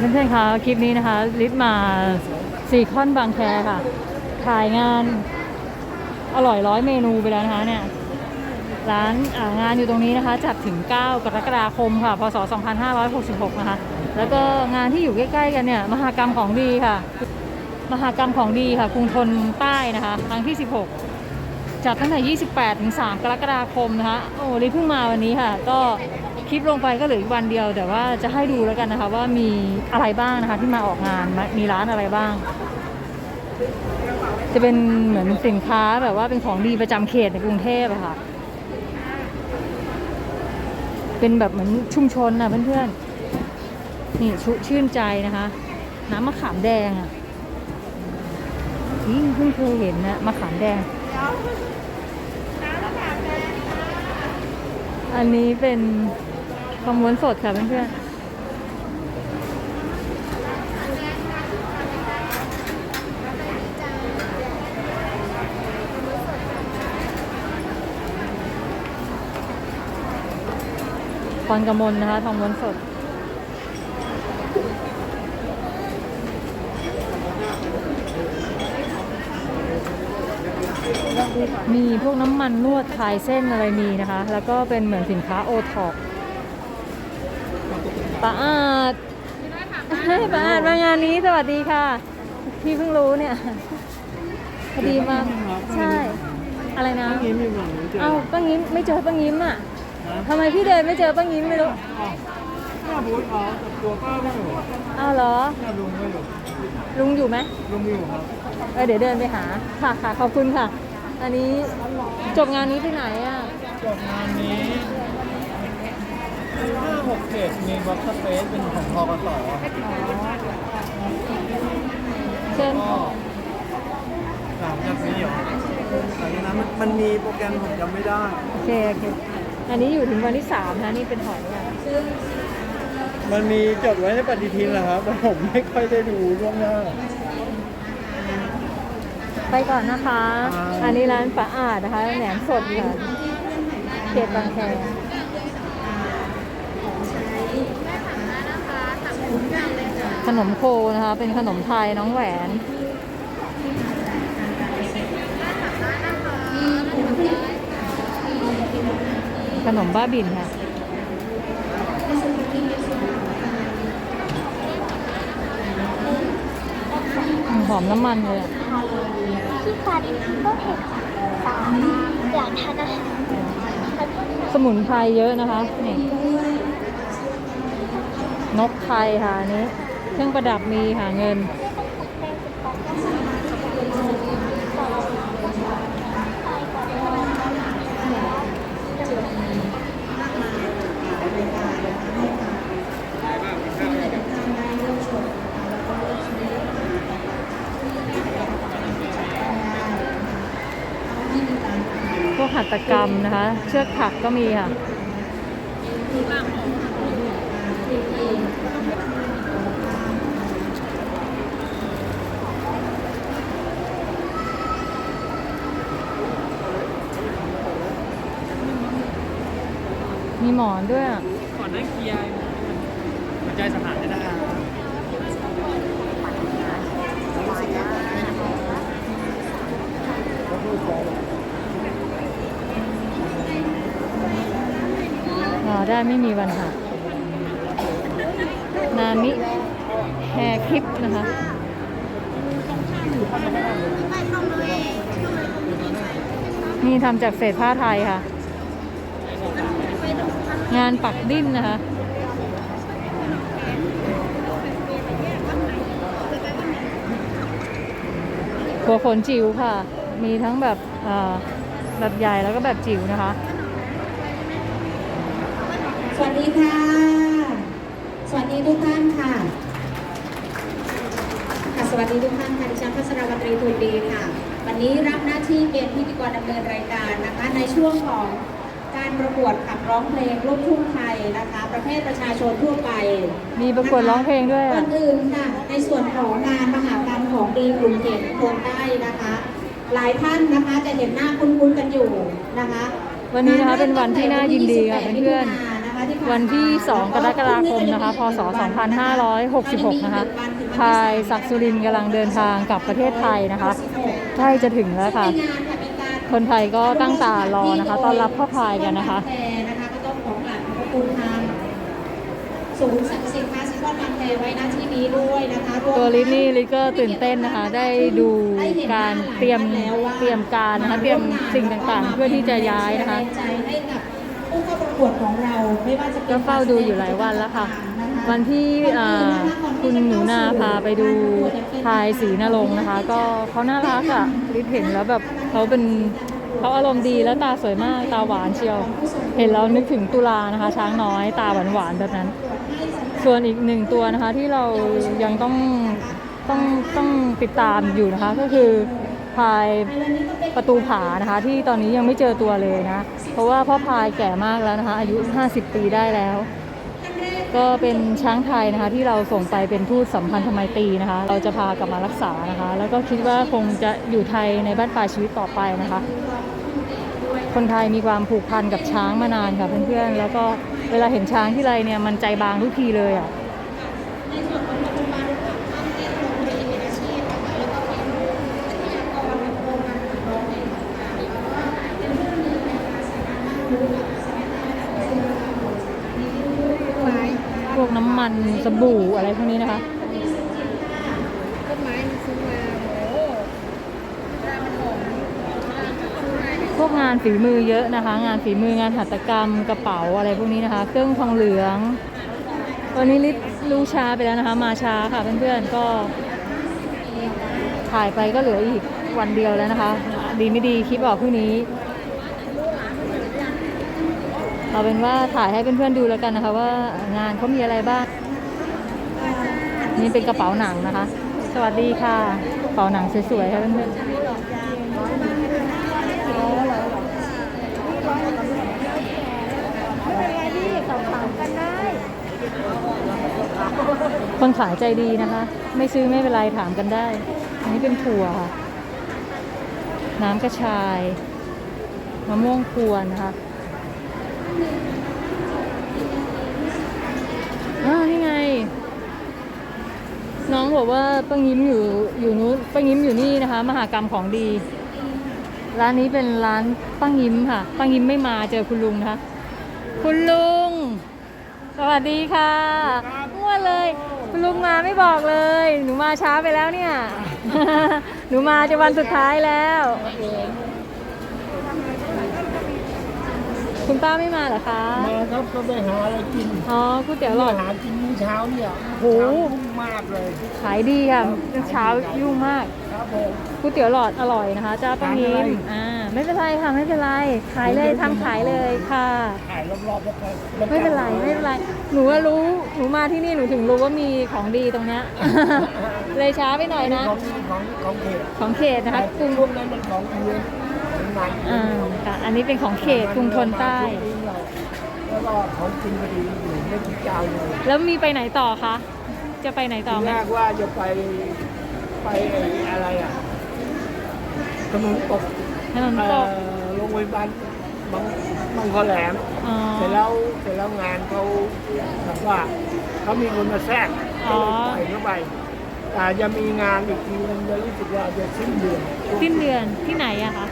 เพื่อนๆคะคลิปนี้นะคะลิศมาซีคอนบางแคค่ะถ่ายงานอร่อยร้อยเมนูไปแล้วนะคะเนี่ยร้านางานอยู่ตรงนี้นะคะจัดถึง 9 กรกฎาคมค่ะพศ 2566 นะคะ แล้วก็งานที่อยู่ใกล้ ๆ กันเนี่ยมหากรรมของดีค่ะ มหากรรมของดีค่ะกรุงทนใต้นะคะครั้งที่ 16 จัดตั้งแต่ 28 ถึง 3 กรกฎาคมนะคะโอ้ลิศเพิ่งมาวันนี้ค่ะ ก็ คลิปลงไปก็เหลืออีกวันเดียว แต่ว่าจะให้ดูแล้วกันนะคะ ว่ามีอะไรบ้างนะคะที่มาออกงานมีร้านอะไรบ้าง จะเป็นเหมือนสินค้าแบบว่าเป็นของดีประจำเขตในกรุงเทพอะค่ะ เป็นแบบเหมือนชุมชนนะเพื่อนๆ นี่ชุชื่นใจนะคะ น้ำมะขามแดงอะนี่เพิ่งเคยเห็นนะมะขามแดงอันนี้เป็น ขมวนสดค่ะเพื่อนๆพรกมลนะคะทองม้วนสด มีพวกน้ำมันนวดคลายเส้นอะไรมีนะคะ แล้วก็เป็นเหมือนสินค้าโอท็อป ป้าอาดป้าอาดมางานนี้สวัสดีค่ะ พี่เพิ่งรู้เนี่ยพอดีมาใช่ อะไรนะยิ้มอยู่หลังเจอเอ้าป้างิ้มไม่เจอป้างิ้มอะทำไมพี่เดินไม่เจอป้างิ้มไม่รู้หน้าบูธเขาต่ตัวป้าไม่อยู่อ้าวเหรอลุงไม่อยู่ลุงอยู่ไหมลุงม่อยู่ครับเออเดี๋ยวเดินไปหาค่ะค่ะขอบคุณค่ะ อันนี้จบงานนี้ไปไหนอะจบงานนี้ ห้าหกเจ็ดมีบ็อกซ์สเปซเป็นของทกสเชิญก็หลังจากนี้เหรอหลังจากนั้นมันมันมีโปรแกรมผมจำไม่ได้ โอเคโอเคอันนี้อยู่ถึงวันที่สามนะนี่เป็นหอยอะมันมีจดไว้ในปฏิทินแหละครับแต่ผมไม่ค่อยได้ดูล่วงหน้า ไปก่อนนะคะ อันนี้ร้านป้าอาดนะคะแหนมสดค่ะเขตบางแค ขนมโคนะคะ เป็นขนมไทยน้องแหวนขนมบ้าบินค่ะ หอมน้ำมันเลยอะที่ฟันก็เห็นสามอยากทานอาหารแล้วก็สมุนไพรเยอะนะคะ นี่ นกไทยค่ะอันนี้ เครื่องประดับมีค่ะเงิน พวกหัตถกรรมนะคะ เชือกถักก็มีค่ะ มีหมอนด้วยอะก่อนนั่งเคลียร์หัวใจสถานได้อ๋อได้ไม่มีวันหักนามิแฮร์คลิปนะคะ นี่ทำจากเศษผ้าไทยค่ะ งานปักดิ้นนะคะหัวขนจิ๋วค่ะ มีทั้งแบบแบบใหญ่แล้วก็แบบจิ๋วนะคะ สวัสดีค่ะ สวัสดีทุกท่านค่ะค่ะ สวัสดีทุกท่านค่ะดิฉันพัชรวตรีทุนดีค่ะ วันนี้รับหน้าที่เป็นพิธีกรดำเนินรายการนะคะ ในช่วงของ การประกวดขับร้องเพลงลูกทุ่งไทยนะคะ ประเภทประชาชนทั่วไปมีประกวดร้องเพลงด้วยก่อะอนอื่นค่ะ ในส่วนของงานมหากรรมของดีกรุงเทพโคนใต้นะคะ หลายท่านนะคะจะเห็นหน้าคุ้นๆกันอยู่นะคะวันนี้นะคะเป็นวันที่น่ายินดีค่ะงาเพื่อนริ่มตั้งแต่วัที่28มิถุายนนะคะนะคะที่ผ่ามาวันที่ 2 กรกฎาคมนะคะ พศ 2566 นะคะ พายศักดิ์สุรินทร์กำลังเดินทางกลับประเทศไทยนะคะ ใกล้จะถึงแล้วค่ะ คนไทยก็ตั้งตารอนะคะต้อนรับพ่อพายกันนะคะแพนะคะก็ต้องขอกราบขอบพระคุณทางศูนย์สรรพสินค้าซิคอนบางแพไว้ณที่นี้ด้วยนะคะรมตัวลิซนี่ลิซก็ตื่นเต้นนะคะ ได้ดูการเตรียมเตรียมการนะคะเตรียมสิ่งต่างๆ เพื่อที่จะย้ายนะคะ แรงใจให้กับผู้เข้าประกวดของเราไม่ว่าจะเป็นก็เฝ้าดูอยู่หลายวันแล้วค่ะ วันที่อ่าคุณหนูนาพาไปดูพายสีนรงค์นะคะ ก็เขาน่ารักอะลิศเห็นแล้วแบบเขาเป็นเขาอารมณ์ดีแล้วตาสวยมากตาหวานเชียว เห็นแล้วนึกถึงตุลานะคะ ช้างน้อยตาหวานหวานๆแบบนั้น ส่วนอีกหนึ่งตัวนะคะที่เรายังต้องต้องต้องติดตามอยู่นะคะก็คือ พายประตูผานะคะ ที่ตอนนี้ยังไม่เจอตัวเลยนะ เพราะว่าพ่อพายแก่มากแล้วนะคะ อายุ 50 ปีได้แล้ว ก็เป็นช้างไทยนะคะ ที่เราส่งไปเป็นทูตสัมพันธไมตรีนะคะ เราจะพากลับมารักษานะคะ แล้วก็คิดว่าคงจะอยู่ไทยในบ้านปลายชีวิตต่อไปนะคะ คนไทยมีความผูกพันกับช้างมานานค่ะเพื่อนๆแล้วก็เวลาเห็นช้างที่ไรเนี่ยมันใจบางทุกทีเลยอะวกน้ำ มันสบู่อะไรพวกนี้นะคะต้นไม้ซื้อมาโอ้เวลามันหอมพวกงานฝีมือเยอะนะคะ งานฝีมืองานหัตถกรรมกระเป๋าอะไรพวกนี้นะคะ เครื่องทองเหลือง วันนี้ลิศรู้ช้าไปแล้วนะคะ มาช้าค่ะเพื่อนๆก็ถ่ายไปก็เหลืออีกวันเดียวแล้วนะคะ ดีไม่ดีคลิปออกพรุ่งนี้ เอาเป็นว่าถ่ายให้เพื่อนๆดูแล้วกันนะคะว่างานเขามีอะไรบ้าง นี่เป็นกระเป๋าหนังนะคะ สวัสดีค่ะ กระเป๋าหนังสวยๆค่ะเพื่อนๆคนขายใจดีนะคะ ไม่ซื้อไม่เป็นไรถามกันได้ อันนี้เป็นถั่วค่ะ น้ำกระชาย มะม่วงพวนนะคะ อ้าวนี่ไง น้องบอกว่าป้างิ้มอยู่อยู่นู้นป้างิ้มอยู่นี่นะคะ มหากรรมของดี ร้านนี้เป็นร้านป้างิ้มค่ะป้างิ้มไม่มาเจอคุณลุงนะคะ คุณลุง สวัสดีค่ะมั่วเลย คุณลุงมาไม่บอกเลย หนูมาช้าไปแล้วเนี่ย หนูมาจะวันสุดท้ายแล้ว คุณป้าไม่มาเหรอคะ มาครับก็ไปหาอะไรกินอ๋อก๋วยเตี๋ยวหลอด หากินมื้อเช้าเนี่ยโหเช้ารุ่งมากเลย ขายดีค่ะเช้ายุ่งมากครับผม ก๋วยเตี๋ยวหลอดอร่อยนะคะเจ้าป้างิ้ทานมอะไร อ่าไม่เป็นไรค่ะไม่เป็นไร ขายเลยทำขายเลยค่ะ ถ่ายรอบๆแล้วก็ไม่เป็นไรไม่เป็นไร หนูว่ารู้หนูมาที่นี่หนูถึงรู้ว่ามีของดีตรงเนี้ย เลยช้าไปหน่อยนะ ของของของเขตของเขตนะคะกรุงพวกนั้นมันของเมืองเป็นไหน อ่าค่ะอันนี้เป็นของเขตกรุงทนใต้ แล้วก็ของกินพอดีอยู่ไม่กี่เจ้าเลยแล้วมีไปไหนต่อคะ จะไปไหนต่อทีไหม แรกว่าจะไปไปไอ้อะไรอะถนนตกถนนเอ่ตอกโรงพยาบาลบางบางขอแหลม อ๋อ เสร็จแล้วเสร็จแล้วงานเขาแบบว่าเขามีคนมาแทรกอ๋ก็อเลยปล่อยเข้าไปแต่จะมีงานอีกทีนึงจะรู้สึกว่าจะสิ้นเดือนสิ้นเดือนที่ไหนอะคะ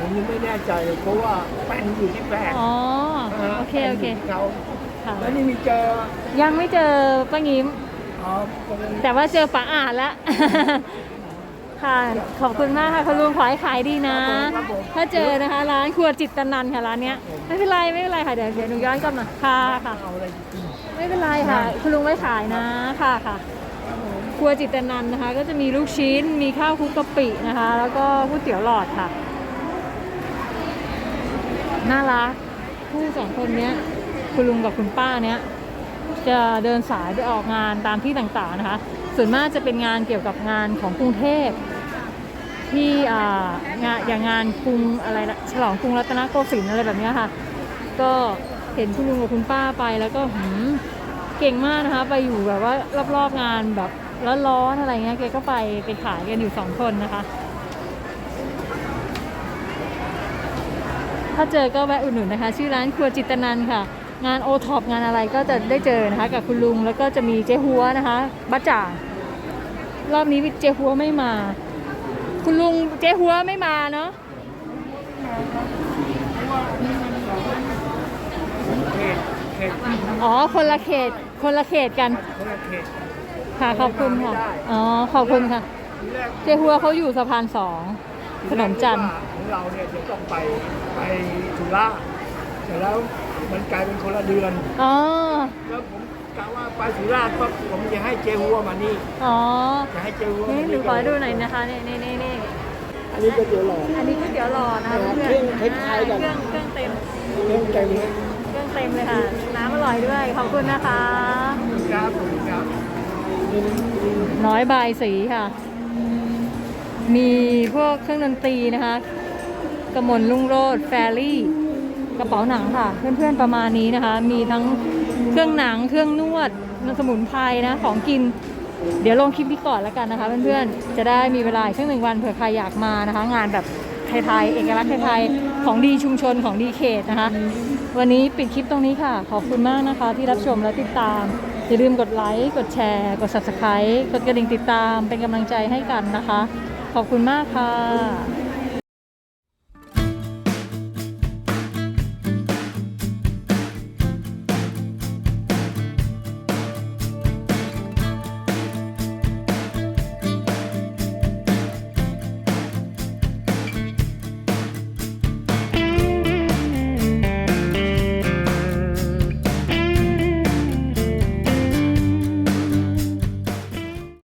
ผมยังไม่แน่ใจเพราะว่าแป้นอยู่ที่แป้งอ๋อ โอเค โอเคแป้นยู่ที่เขาค่ะแล้วนี่มีเจอยังไม่เจอป้างิ้ม อ๋อประมาณแต่ว่าเจอป้าอาจแล้ว ค่ะ ขอบคุณมากค่ะคุณลุงขอให้ขายดีนะ ถ้าเจอนะคะ ร้านครัวจิตตนันค่ะร้านเนี้ย ไม่เป็นไรไม่เป็นไรค่ะเดี๋ยวเดี๋ยวหนูย้อนกลับมาค่ะค่ะ เอาอะไรกินไม่เป็นไรค่ะ คุณลุงไม่ขายนะค่ะค่ะ ครัวจิตรนันนะคะ ก็จะมีลูกชิ้นมีข้าวคลุกกะปินะคะ แล้วก็ก๋วยเตี๋ยวหลอดค่ะ น่ารักคู่สองคนเนี้ยคุณลุงกับคุณป้าเนี้ยจะเดินสายไปออกงานตามที่ต่างๆนะคะ ส่วนมากจะเป็นงานเกี่ยวกับงานของกรุงเทพที่งานอย่างงานกรุงอะไรนะฉลองกรุงรัตนโกสินทร์อะไรแบบนี้ค่ะ ก็เห็นคุณลุงกับคุณป้าไปแล้วก็หืมเก่งมากนะคะ ไปอยู่แบบว่ารอบๆงานแบบร้อนๆอะไรเงี้ยแกก็ไปไปขายกันอยู่สองคนนะคะ ถ้าเจอก็แวะอุดหนุนนะคะ ชื่อร้านครัวจิตนันค่ะ งานโอท็อปงานอะไรก็จะได้เจอนะคะ กับคุณลุงแล้วก็จะมีเจ๊หัวนะคะบ้าจ่ารอบนี้เจ๊หัวไม่มา คุณลุงเจ๊หัวไม่มาเนาะอ๋อคนละเขตคนละเขตกันค่ะขอบคุณค่ะ อ๋อขอบคุณค่ะ เจ๊หัวเขาอยู่สะพานสองถนนจันทร์ เราเนี่ยจะต้องไปไปสุราษฎร์แต่แล้วมันกลายเป็นคนละเดือน อ๋อ แล้วผมกะว่าไปสุราษฎร์ปั๊บผมจะให้เจหัวมานี่อ๋อ จะให้เจหัวนี่มาหนูขอดูหน่อยนะคะนี่นี่นี่นี่อันนี้ก็เดี๋ยวรออันนี้ก๋วยเตี๋ยวหลอดนะคะครับเพื่อนเครื่องคล้ายๆกัน เครื่องเครื่องเต็ม เรื่องเต็มเลยเครื่องเต็มเลยค่ะ น้ำอร่อยด้วย ขอบคุณนะคะ ครับผมครับน้อยบายสีค่ะ มีพวกเครื่องดนตรีนะคะ กระมวลลุ่งโรดแฟรี่ กระเป๋าหนังค่ะ เพื่อนๆประมาณนี้นะคะ มีทั้งเครื่องหนังเครื่องนวดสมุนไพรนะของกิน เดี๋ยวลงคลิปนี้ก่อนแล้วกันนะคะ เพื่อนๆจะได้มีเวลาอีกสักหนึ่งวันเผื่อใครอยากมานะคะ งานแบบไทยๆเอกลักษณ์ไทยๆของดีชุมชนของดีเขตนะคะ วันนี้ปิดคลิปตรงนี้ค่ะ ขอบคุณมากนะคะ ที่รับชมและติดตาม อย่าลืมกดไลค์ กดแชร์ กด subscribe กดกระดิ่งติดตามเป็นกำลังใจให้กันนะคะ ขอบคุณมากค่ะ